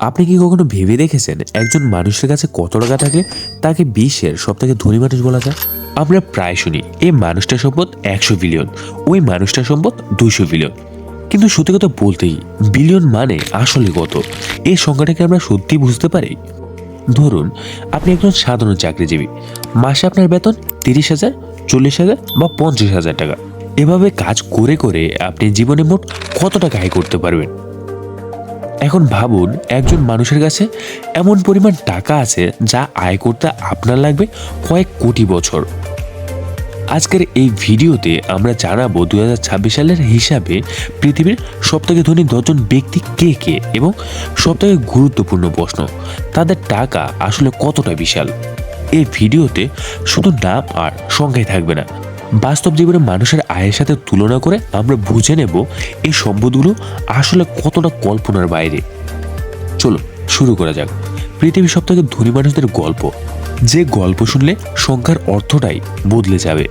আপনি কি কখনো ভেবে দেখেছেন একজন মানুষের কাছে কত টাকা থাকলে তাকে বিশ্বের সব থেকে ধনী মানুষ বলা যায়। আমরা প্রায় শুনি, এই মানুষটার সম্পদ একশো বিলিয়ন, ওই মানুষটার সম্পদ দুইশো বিলিয়ন। কিন্তু সত্যি কথা বলতেই, বিলিয়ন মানে আসলে কত? এই সংখ্যাটাকে আমরা সত্যি বুঝতে পারি? ধরুন, আপনি একজন সাধারণ চাকরিজীবী। মাসে আপনার বেতন তিরিশ হাজার, চল্লিশ হাজার বা পঞ্চাশ হাজার টাকা। এভাবে কাজ করে করে আপনি জীবনে মোট কত টাকা আয় করতে পারবেন? এখন ভাবুন, একজন মানুষের কাছে এমন পরিমাণ টাকা আছে যা আয় করতে আপনার লাগবে কয়েক কোটি বছর। আজকের এই ভিডিওতে আমরা জানাব দুই হাজার ছাব্বিশ সালের হিসাবে পৃথিবীর সবথেকে ধনী দশজন ব্যক্তি কে কে এবং সবথেকে গুরুত্বপূর্ণ প্রশ্ন, তাদের টাকা আসলে কতটা বিশাল? এই ভিডিওতে শুধু নাম আর সংখ্যায় থাকবে না বাস্তব জীবনে মানুষের আয়ের সাথে তুলনা করে আমরা বুঝে নেব এই সম্পদগুলো আসলে কতটা কল্পনার বাইরে। চলো শুরু করা যাক। পৃথিবীর সবথেকে ধনী মানুষদের গল্প। যে গল্প শুনলে সংখ্যার অর্থটাই বদলে যাবে।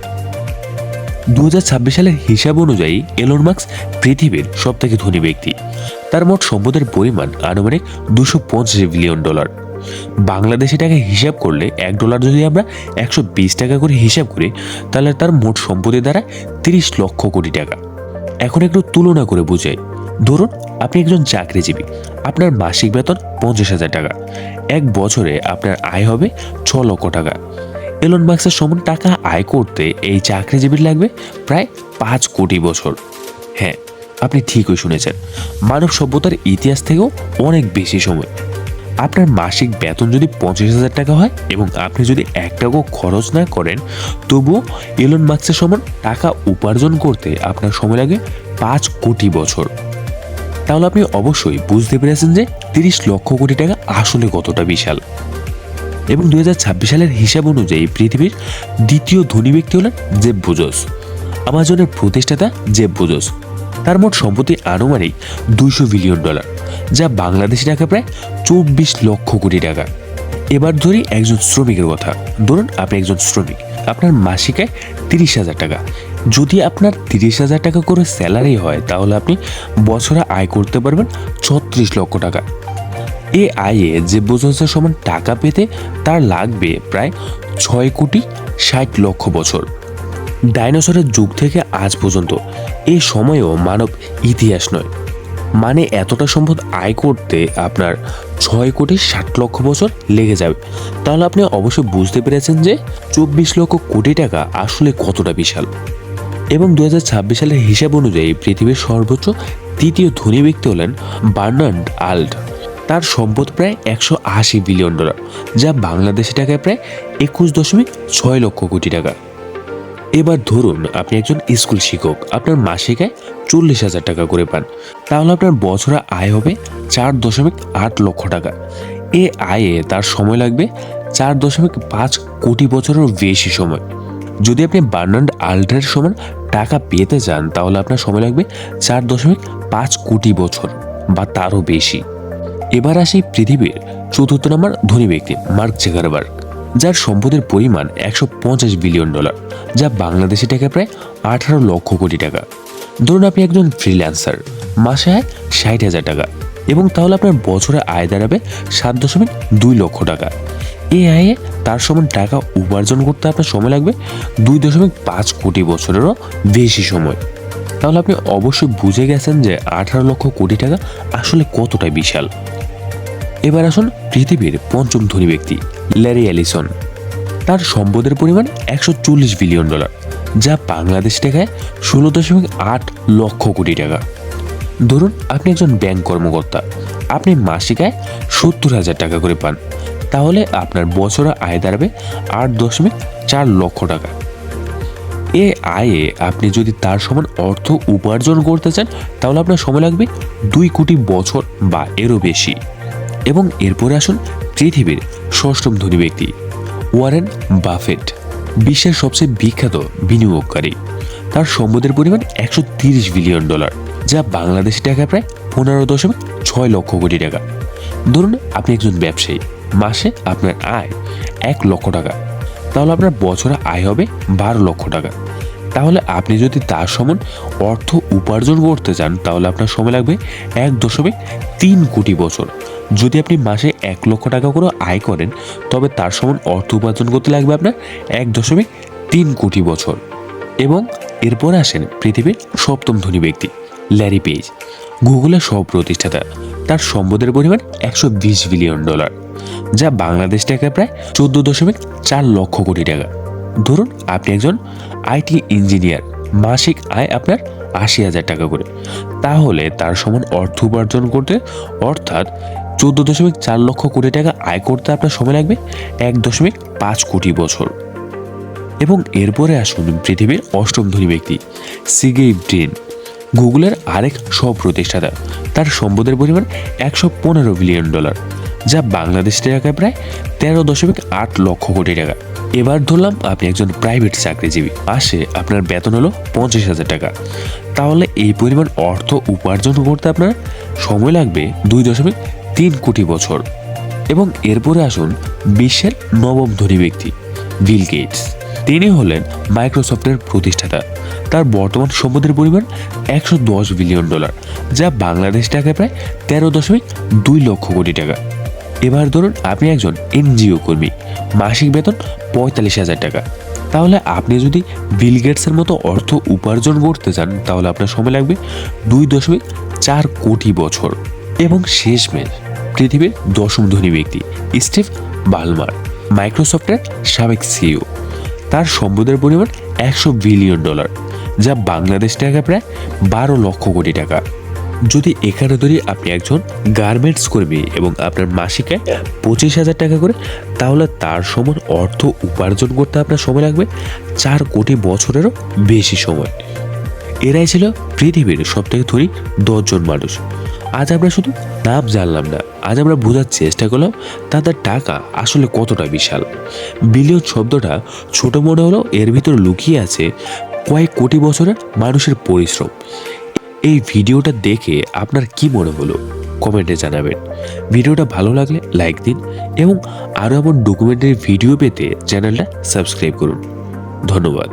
দু হাজার ছাব্বিশ সালের হিসাব অনুযায়ী এলন মার্কস পৃথিবীর সবথেকে ধনী ব্যক্তি। তার মোট সম্পদের পরিমাণ আনুমানিক দুশো বিলিয়ন ডলার। বাংলাদেশি টাকা হিসাব করলে এক ডলার যদি আমরা একশো বিশ টাকা করে হিসাব করি, তাহলে তার মোট সম্পদের দ্বারা তিরিশ লক্ষ কোটি টাকা। এখন একটু তুলনা করে বুঝাই। ধরুন, আপনি একজন চাকরিজীবী। আপনার মাসিক বেতন পঞ্চাশ হাজার টাকা। এক বছরে আপনার আয় হবে ছ লক্ষ টাকা। এলন মার্কসের সমান টাকা আয় করতে এই চাকরিজীবীর লাগবে প্রায় পাঁচ কোটি বছর। হ্যাঁ আপনি ঠিকই শুনেছেন। মানব সভ্যতার ইতিহাস থেকেও অনেক বেশি সময়। আপনার মাসিক বেতন যদি পঞ্চাশ হাজার টাকা হয় এবং আপনি যদি এক টাকাও খরচ না করেন তবুও এলন মার্কসের সমান টাকা উপার্জন করতে আপনার সময় লাগে পাঁচ কোটি বছর। তাহলে আপনি অবশ্যই বুঝতে পেরেছেন যে তিরিশ লক্ষ কোটি টাকা আসলে কতটা বিশাল। এবং দু হাজার ছাব্বিশ সালের হিসাব অনুযায়ী পৃথিবীর দ্বিতীয় ধনী ব্যক্তি হলেন জেব বুজোস। আমাজনের প্রতিষ্ঠাতা জেব বুজোস। তার মোট সম্পত্তি আনুমানিক দুইশো বিলিয়ন ডলার। যা বাংলাদেশি টাকা প্রায় চব্বিশ লক্ষ কোটি টাকা। এবার ধরি একজন শ্রমিকের কথা। ধরুন আপনি একজন শ্রমিক, আপনার মাসিক আয় তিরিশ হাজার টাকা। যদি আপনার তিরিশ হাজার টাকা করে স্যালারি হয়, তাহলে আপনি বছরে আয় করতে পারবেন ছত্রিশ লক্ষ টাকা। এ আয়ে যে বোঝার সমান টাকা পেতে, তার লাগবে প্রায় ছয় কোটি ষাট লক্ষ বছর। ডাইনোসরের যুগ থেকে আজ পর্যন্ত। এই সময়েও মানব ইতিহাস নয়। মানে এতটা সম্পদ আয় করতে আপনার ছয় কোটি ষাট লক্ষ বছর লেগে যাবে। তাহলে আপনি অবশ্যই বুঝতে পেরেছেন যে চব্বিশ লক্ষ কোটি টাকা আসলে কতটা বিশাল। এবং দুহাজার ছাব্বিশ সালের হিসাব অনুযায়ী পৃথিবীর সর্বোচ্চ তৃতীয় ধনী ব্যক্তি হলেন বার্নার্ড আল্ট তার সম্পদ প্রায় একশো আশি বিলিয়ন ডলার, যা বাংলাদেশি টাকায় প্রায় একুশ দশমিক ছয় লক্ষ কোটি টাকা। এবার ধরুন আপনি একজন স্কুল শিক্ষক, আপনার মাসিক আয় চল্লিশ হাজার টাকা করে পান। তাহলে আপনার বছরে আয় হবে চার দশমিক আট লক্ষ টাকা। এ আয়ে তার সময় লাগবে চার দশমিক পাঁচ কোটি বছরেরও বেশি সময়। যদি আপনি বার্নার্ড আল্ট্রের সমান টাকা পেতে চান, তাহলে আপনার সময় লাগবে চার দশমিক পাঁচ কোটি বছর বা তারও বেশি। এবার আসি পৃথিবীর চতুর্থ নম্বর ধনী ব্যক্তি, মার্ক জেগারবার্গ যার সম্পদের পরিমাণ একশো পঞ্চাশ বিলিয়ন ডলার, যা বাংলাদেশি টাকা প্রায় আঠারো লক্ষ কোটি টাকা। ধরুন আপনি একজন ফ্রিল্যান্সার মাসে আয় ষাট হাজার টাকা এবং তাহলে আপনার বছরে আয় দাঁড়াবে সাত দশমিক দুই লক্ষ টাকা। এই আয়ে তার সমান টাকা উপার্জন করতে আপনার সময় লাগবে দুই দশমিক পাঁচ কোটি বছরেরও বেশি সময়। তাহলে আপনি অবশ্যই বুঝে গেছেন যে আঠারো লক্ষ কোটি টাকা আসলে কতটা বিশাল। এবার আসুন পৃথিবীর পঞ্চম ধনী ব্যক্তি, ল্যারি অ্যালিসন। তার সম্পদের পরিমাণ একশো চল্লিশ বিলিয়ন ডলার, যা বাংলাদেশ টাকায় ষোলো দশমিক আট লক্ষ কোটি টাকা। ধরুন আপনি একজন ব্যাংক কর্মকর্তা, আপনি মাসিক আয় সত্তর হাজার টাকা করে পান, তাহলে আপনার বছরে আয় দাঁড়াবে আট দশমিক চার লক্ষ টাকা। এ আয়ে আপনি যদি তার সমান অর্থ উপার্জন করতে চান, তাহলে আপনার সময় লাগবে দুই কোটি বছর বা এরও বেশি। এবং এরপরে আসুন পৃথিবীর ষষ্ঠম ধনী ব্যক্তি, ওয়ারেন বাফেট, বিশ্বের সবচেয়ে বিখ্যাত বিনিয়োগকারী। তার সম্পদের পরিমাণ একশো তিরিশ বিলিয়ন ডলার, যা বাংলাদেশি টাকায় প্রায় পনেরো দশমিক ছয় লক্ষ কোটি টাকা। ধরুন আপনি একজন ব্যবসায়ী, মাসে আপনার আয় এক লক্ষ টাকা, তাহলে আপনার বছরে আয় হবে বারো লক্ষ টাকা। তাহলে আপনি যদি তার সমান অর্থ উপার্জন করতে চান, তাহলে আপনার সময় লাগবে এক দশমিক তিন কোটি বছর। যদি আপনি মাসে এক লক্ষ টাকা করে আয় করেন, তবে তার সমান অর্থ উপার্জন করতে লাগবে আপনার এক দশমিক তিন কোটি বছর। এবং এরপর আসেন পৃথিবীর সপ্তম ধনী ব্যক্তি, ল্যারি পেজ। গুগলের সহ প্রতিষ্ঠাতা, তার সম্পদের পরিমাণ একশো বিশ বিলিয়ন ডলার, যা বাংলাদেশ টাকায় প্রায় চোদ্দ দশমিক চার লক্ষ কোটি টাকা। ধরুন আপনি একজন আইটি ইঞ্জিনিয়ার, মাসিক আয় আপনার আশি হাজার টাকা করে। তাহলে তার সমান অর্থ উপার্জন করতে অর্থাৎ চোদ্দ দশমিক চার লক্ষ কোটি টাকা আয় করতে আপনার সময় লাগবে এক দশমিক পাঁচ কোটি বছর। এবং এরপরে আসুন পৃথিবীর অষ্টম ধনী ব্যক্তি, সিগেই ব্রিন। গুগলের আরেক প্রতিষ্ঠাতা তার সম্পদের পরিমাণ একশো পনেরো বিলিয়ন ডলার, যা বাংলাদেশ টাকায় প্রায় তেরো দশমিক আট লক্ষ কোটি টাকা। এবার ধরলাম আপনি একজন প্রাইভেট চাকরিজীবী মাসে আপনার বেতন হলো পঞ্চাশ হাজার টাকা। তাহলে এই পরিমাণ অর্থ উপার্জন করতে আপনার সময় লাগবে দুই দশমিক তিন কোটি বছর। এবং এরপরে আসুন বিশ্বের নবম ধনী ব্যক্তি, বিল গেটস। তিনি হলেন মাইক্রোসফটের প্রতিষ্ঠাতা। তার বর্তমান সম্পদের পরিমাণ একশো দশ বিলিয়ন ডলার, যা বাংলাদেশ টাকায় প্রায় তেরো দশমিক দুই লক্ষ কোটি টাকা। এবার ধরুন আপনি একজন এনজিও কর্মী, মাসিক বেতন পঁয়তাল্লিশ হাজার টাকা। তাহলে আপনি যদি বিল গেটসের মতো অর্থ উপার্জন করতে চান, তাহলে আপনার সময় লাগবে দুই দশমিক চার কোটি বছর। এবং শেষ শেষমেশ পৃথিবীর দশম ধনী ব্যক্তি, স্টিভ বালমার, মাইক্রোসফটের সাবেক সিইও। তার সম্পদের পরিমাণ একশো বিলিয়ন ডলার, যা বাংলাদেশ টাকা প্রায় বারো লক্ষ কোটি টাকা। যদি এখানে ধরি আপনি একজন গার্মেন্টস কর্মী এবং আপনার মাসিক আয় পঁচিশ হাজার টাকা করে, তাহলে তার সমান অর্থ উপার্জন করতে আপনার সময় লাগবে চার কোটি বছরেরও বেশি সময়। এরাই ছিল পৃথিবীর সবথেকে ধরি দশজন মানুষ। আজ আমরা শুধু নাম জানলাম না, আজ আমরা বোঝার চেষ্টা করলাম তাদের টাকা আসলে কতটা বিশাল। বিলিয়ন শব্দটা ছোট মনে হলেও এর ভিতরে লুকিয়ে আছে কয়েক কোটি বছরের মানুষের পরিশ্রম। এই ভিডিওটা দেখে আপনার কি মনে হলো? কমেন্টে জানাবেন। ভিডিওটা ভালো লাগলে লাইক দিন এবং আরও এমন ডকুমেন্টারি ভিডিও পেতে চ্যানেলটা সাবস্ক্রাইব করুন। ধন্যবাদ।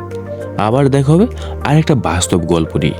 আবার দেখা হবে আরেকটা বাস্তব গল্প নিয়ে।